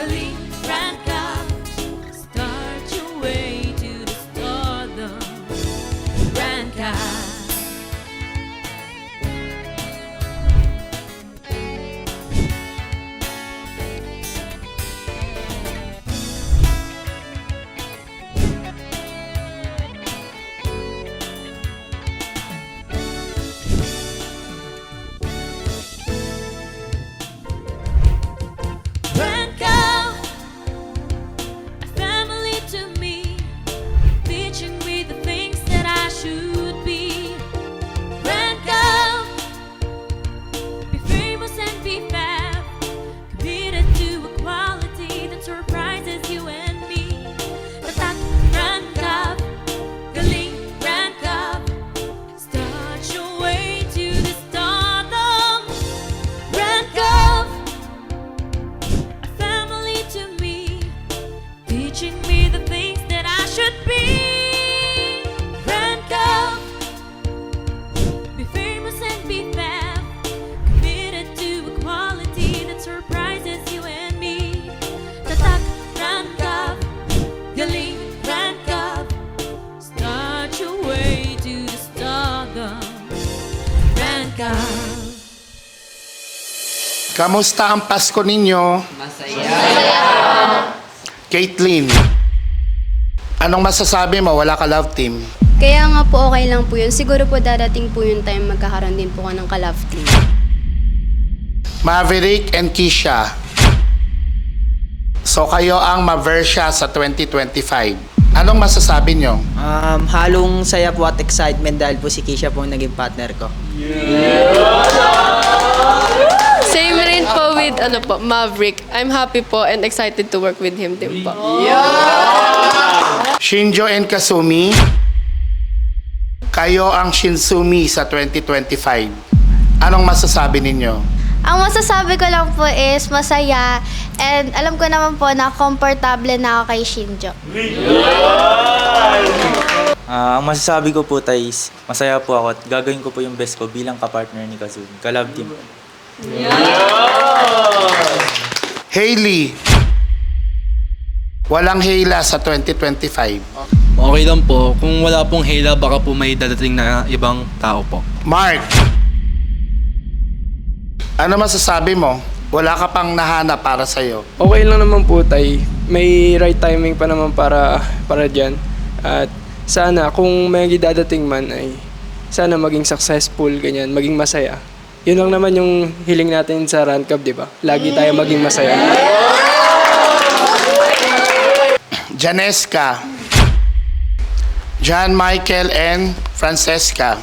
Galing Kamusta ang Pasko ninyo? Masaya. Caitlin, anong masasabi mo? Wala ka love team. Kaya nga po okay lang po yun. Siguro po dadating po yung time magkakaroon din po ka ng ka-love team. Maverick and Kisha. So kayo ang Maversia sa 2025. Anong masasabi nyo? Um, halong saya po at excitement dahil po si Kisha po ang naging partner ko. Same ano po, Maverick. I'm happy po and excited to work with him din po. Shinjo and Kasumi. Kayo ang Shinsumi sa 2025. Anong masasabi ninyo? Ang masasabi ko lang po is masaya and alam ko naman po na komportable na ako kay Shinjo. Ah, ang masasabi ko po tay is masaya po ako at gagawin ko po yung best ko bilang kapartner ni Kazumi. Kalab team. Hailey. Walang Hayla sa 2025. Okay lang po. Kung wala pong hela, baka po may dadating na ibang tao po. Mark. Ano masasabi mo? Wala ka pang nahanap para sa'yo. Okay lang naman po tay. May right timing pa naman para para diyan. At sana kung may dadating man ay sana maging successful ganyan, maging masaya. Yun lang naman yung hiling natin sa Run Cup, di ba? Lagi tayo maging masaya. Janeska. John Michael and Francesca.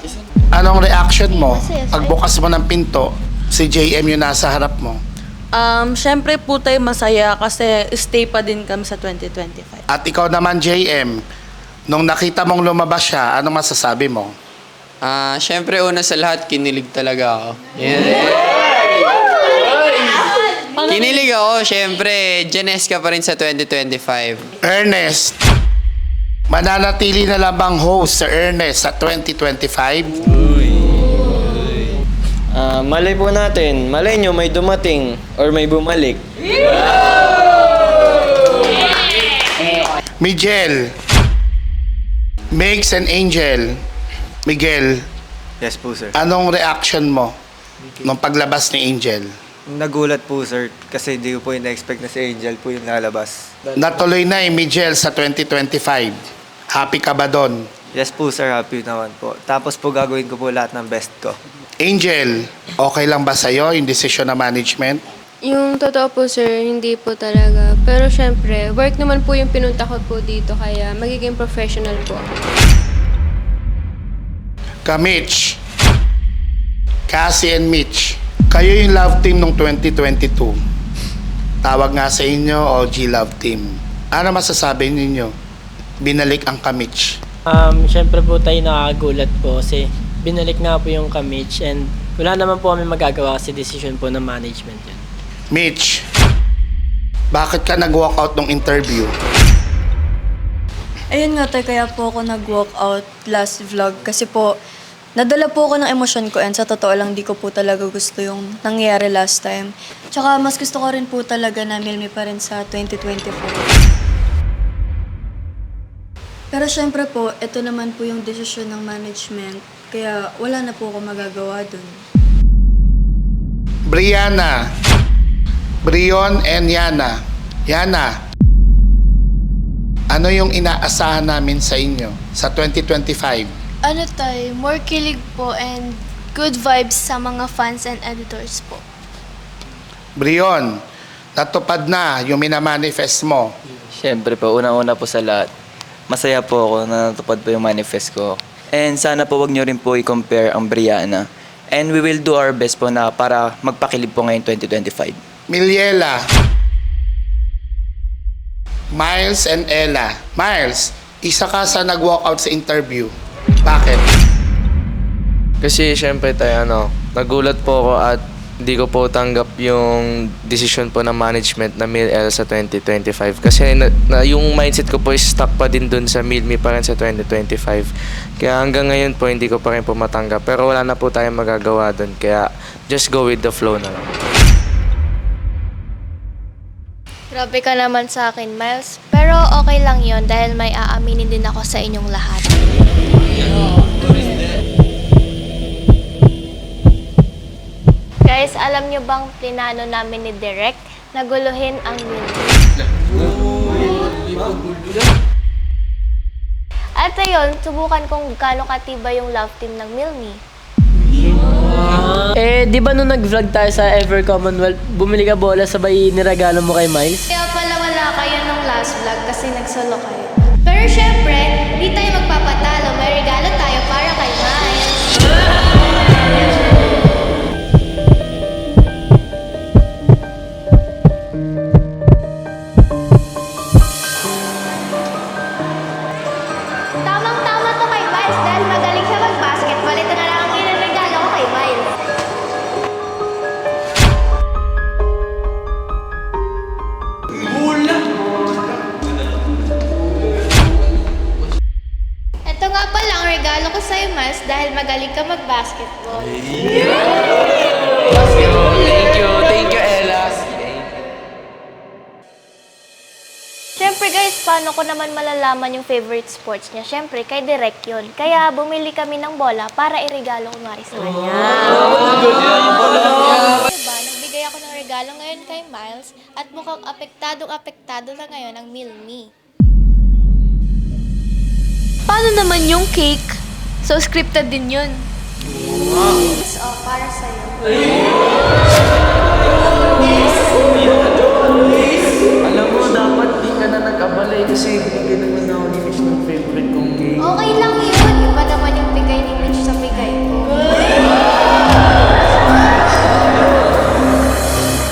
Anong reaction mo? Pagbukas mo ng pinto, si JM yung nasa harap mo. Um, Siyempre po tayo masaya kasi stay pa din kami sa 2025. At ikaw naman, JM, nung nakita mong lumabas siya, anong masasabi mo? Ah, syempre una sa lahat kinilig talaga ako. Yan. Kinilig ako, syempre, Janeska pa rin sa 2025. Ernest, mananatili na lang bang host sa Ernest sa 2025? Ah, malay po natin, malay nyo may dumating or may bumalik. Miguel, Megs and Angel. Miguel, Yes po sir. anong reaction mo nung paglabas ni Angel? Nagulat po sir kasi di ko po yung na-expect na si Angel po yung lalabas. Natuloy na yung Miguel sa 2025. Happy ka ba doon? Yes po sir, happy naman po. Tapos po gagawin ko po lahat ng best ko. Angel, okay lang ba sa'yo yung decision na management? Yung totoo po sir, hindi po talaga. Pero syempre, work naman po yung pinunta ko po dito kaya magiging professional po ako. Ka Mitch, Cassie and Mitch, kayo yung love team ng 2022. Tawag nga sa inyo, OG Love Team. Ano masasabi ninyo? Binalik ang Ka-Mitch. Um, Siyempre po tayo nakakagulat po kasi binalik nga po yung Kamich and wala naman po kami magagawa kasi decision po ng management yun. Mitch, bakit ka nag-walkout ng interview? Ayun nga tayo, kaya po ako nag-walk out last vlog kasi po nadala po ako ng emosyon ko and sa totoo lang di ko po talaga gusto yung nangyari last time. Tsaka mas gusto ko rin po talaga na Milmi pa rin sa 2024. Pero syempre po, ito naman po yung desisyon ng management. Kaya wala na po ako magagawa dun. Brianna. Brion and Yana. Yana. Ano yung inaasahan namin sa inyo sa 2025? Ano tay, more kilig po and good vibes sa mga fans and editors po. Brion, natupad na yung minamanifest mo. Siyempre po, unang-una po sa lahat, masaya po ako na natupad po yung manifest ko. And sana po wag nyo rin po i-compare ang Brianna. And we will do our best po na para magpakilib po ngayon 2025. Miliela. Miles and Ella. Miles, isa ka sa nag-walkout sa interview. Bakit? Kasi syempre tayo ano, nagulat po ako at hindi ko po tanggap yung decision po ng management na MilL sa 2025. Kasi na, na- yung mindset ko po is stuck pa din dun sa MilMe pa rin sa 2025. Kaya hanggang ngayon po hindi ko pa rin po matanggap. Pero wala na po tayong magagawa dun. Kaya just go with the flow na lang. Grabe ka naman sa akin, Miles. Pero okay lang yon dahil may aaminin din ako sa inyong lahat. Guys, alam nyo bang plinano namin ni Derek na guluhin ang Milky? At ayun, subukan kung gaano katiba yung love team ng Milmy. Eh, di ba nung nag-vlog tayo sa Ever Commonwealth, bumili ka bola sabay niragalo mo kay Miles? Kaya pala wala kayo nung last vlog kasi nagsolo kayo. Pero syempre, di tayo magpapatalo. Magaling ka mag-basketball. Thank you, thank you Ella. Siyempre guys, paano ko naman malalaman yung favorite sports niya? Siyempre, kay Direk yun. Kaya bumili kami ng bola para iregalo ko nga rin sa kanya. Diba, nagbigay ako ng regalo ngayon kay Miles at mukhang apektadong-apektado na ngayon ang Milmi. Paano naman yung cake? So, scripted din yun. So, para sa'yo. Alam mo, dapat di ka na nag-abalay kasi bigyan naman ako ni Mitch ng favorite kong cake. Okay lang yun. Iba naman yung bigay ni Mitch sa bigay ko.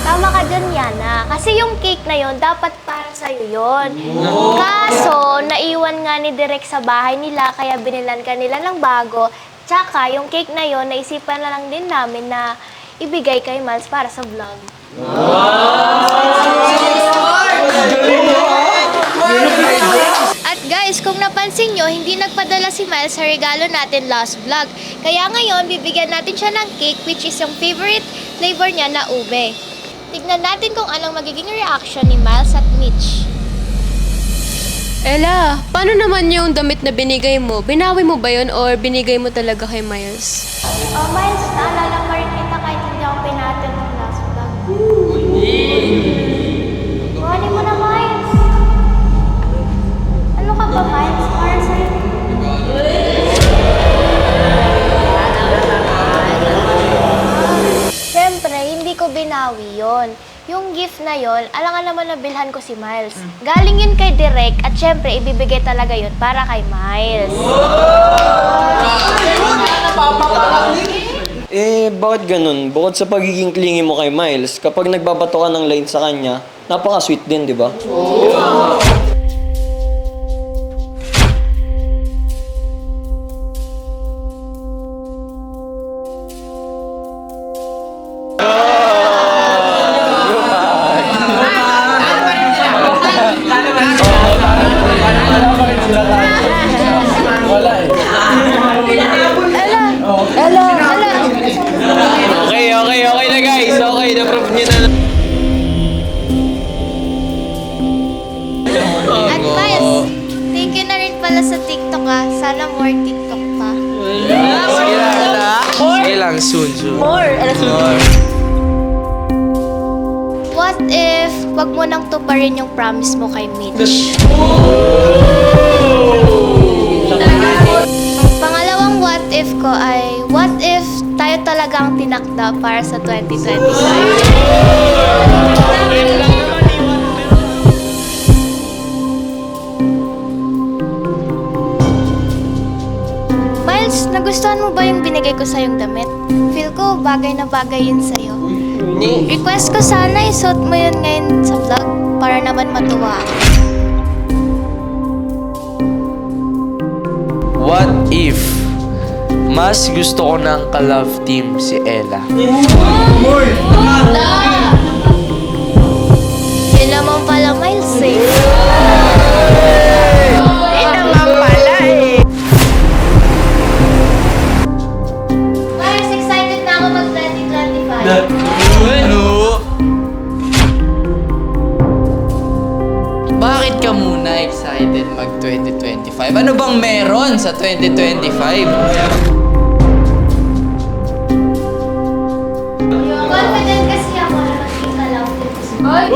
Tama ka dyan, Yana. Kasi yung cake na yon dapat para sa'yo yon. Kaso, naiwan nga ni Direk sa bahay nila, kaya binilan ka nila ng bago. Tsaka, yung cake na yon naisipan na lang din namin na ibigay kay Miles para sa vlog. At guys, kung napansin nyo, hindi nagpadala si Miles sa regalo natin last vlog. Kaya ngayon, bibigyan natin siya ng cake which is yung favorite flavor niya na ube. Tignan natin kung anong magiging reaction ni Miles at Mitch. Ella, paano naman yung damit na binigay mo? Binawi mo ba yun or binigay mo talaga kay Miles? Oh, Miles, naalala pa rin kita kahit hindi ako pinatin ng last vlog. Kuhanin mo na, Miles. Ano ka ba, Miles? Gift na yon, alangan naman na bilhan ko si Miles. Galing yun kay Direk at syempre, ibibigay talaga yun para kay Miles. Eh, bakit ganun? Bukod sa pagiging clingy mo kay Miles, kapag nagbabato ka ng line sa kanya, napaka-sweet din, di ba? Pala sa TikTok ah. Sana more TikTok pa. Sige lang, soon, soon. What if wag mo nang tuparin yung promise mo kay Mitch? Pangalawang what if ko ay, what if tayo talaga ang tinakda para sa 2025? Miles, nagustuhan mo ba yung binigay ko sa yung damit? Feel ko bagay na bagay yun sa'yo. Request ko sana isuot mo yun ngayon sa vlog para naman matuwa ako. What if mas gusto ko ng ka-love team si Ella? Yun din.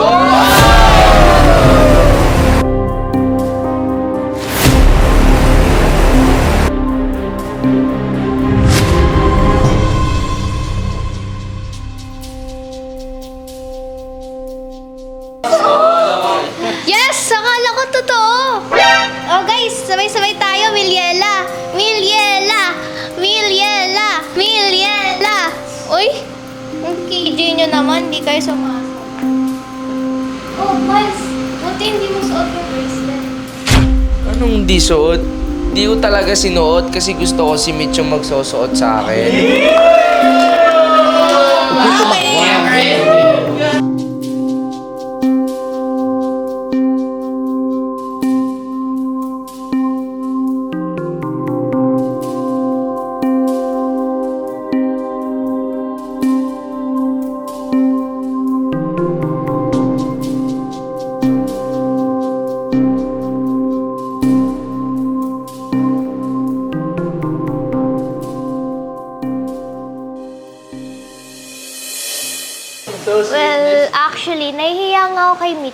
Yes! Akala ko totoo! Oh guys, sabay-sabay tayo, Miliela! Miliela! Miliela! Miliela! Uy! Ang KJ nyo naman, di kayo sumasok. Oh, Miles! Buti hindi mo suot yung bracelet. Anong di suot? Di ko talaga sinuot kasi gusto ko si Mitch yung magsusuot sa akin.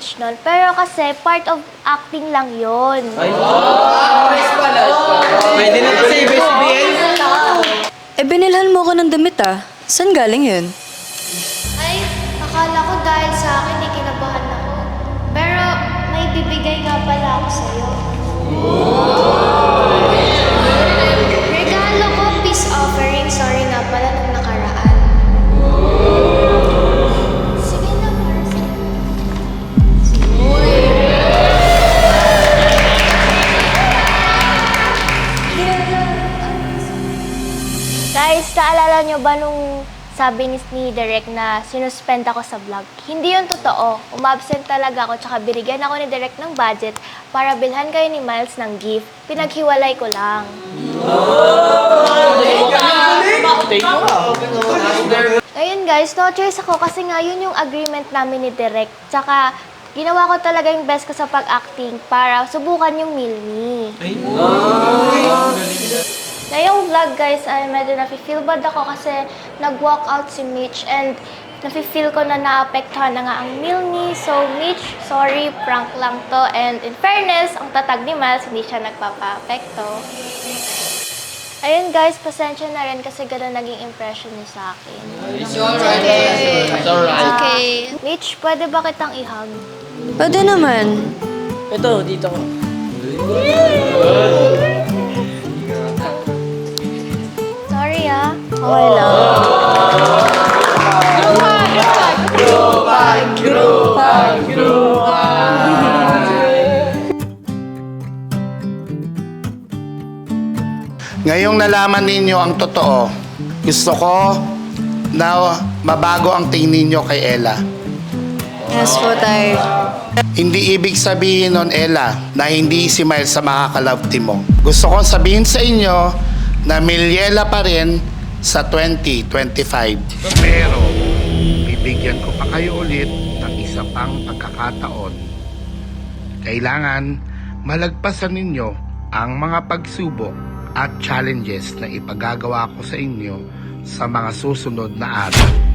Ako Mitch nun. Pero kasi, part of acting lang yon. Pwede na sa ABS-CBN? Eh, binilhan mo ko ng damit ah. Saan galing yun? Ay, akala ko dahil sa akin, di kinabahan ako. Pero, may bibigay nga pala ako sa'yo. Regalo ko, peace offering. Sorry nga pala nung Guys, naalala nyo ba nung sabi ni, ni Direk na sinuspend ako sa vlog? Hindi yun totoo. Umabsent talaga ako tsaka binigyan ako ni Direk ng budget para bilhan kayo ni Miles ng gift. Pinaghiwalay ko lang. Ayun guys, no choice ako kasi nga yun yung agreement namin ni Direk. Tsaka ginawa ko talaga yung best ko sa pag-acting para subukan yung Milmi. Na yung vlog guys ay medyo nafe-feel bad ako kasi nag-walk out si Mitch and nafe-feel ko na naapektuhan na nga ang meal ni. So Mitch, sorry, prank lang to. And in fairness, ang tatag ni Miles, hindi siya nagpapa-apekto. Ayun guys, pasensya na rin kasi gano'n naging impression niya sa akin. It's alright. It's alright. Okay. Mitch, pwede ba kitang ihag? Pwede naman. Ito, dito ko. Sorry Okay lang. Ngayong nalaman ninyo ang totoo, gusto ko na mabago ang tingin ninyo kay Ella. Yes po, tay. Hindi ibig sabihin nun, Ella, na hindi si Miles sa makaka-love team mo. Gusto kong sabihin sa inyo na Miliela pa rin sa 2025. Pero, bibigyan ko pa kayo ulit ng isa pang pagkakataon. Kailangan malagpasan ninyo ang mga pagsubok at challenges na ipagagawa ko sa inyo sa mga susunod na araw.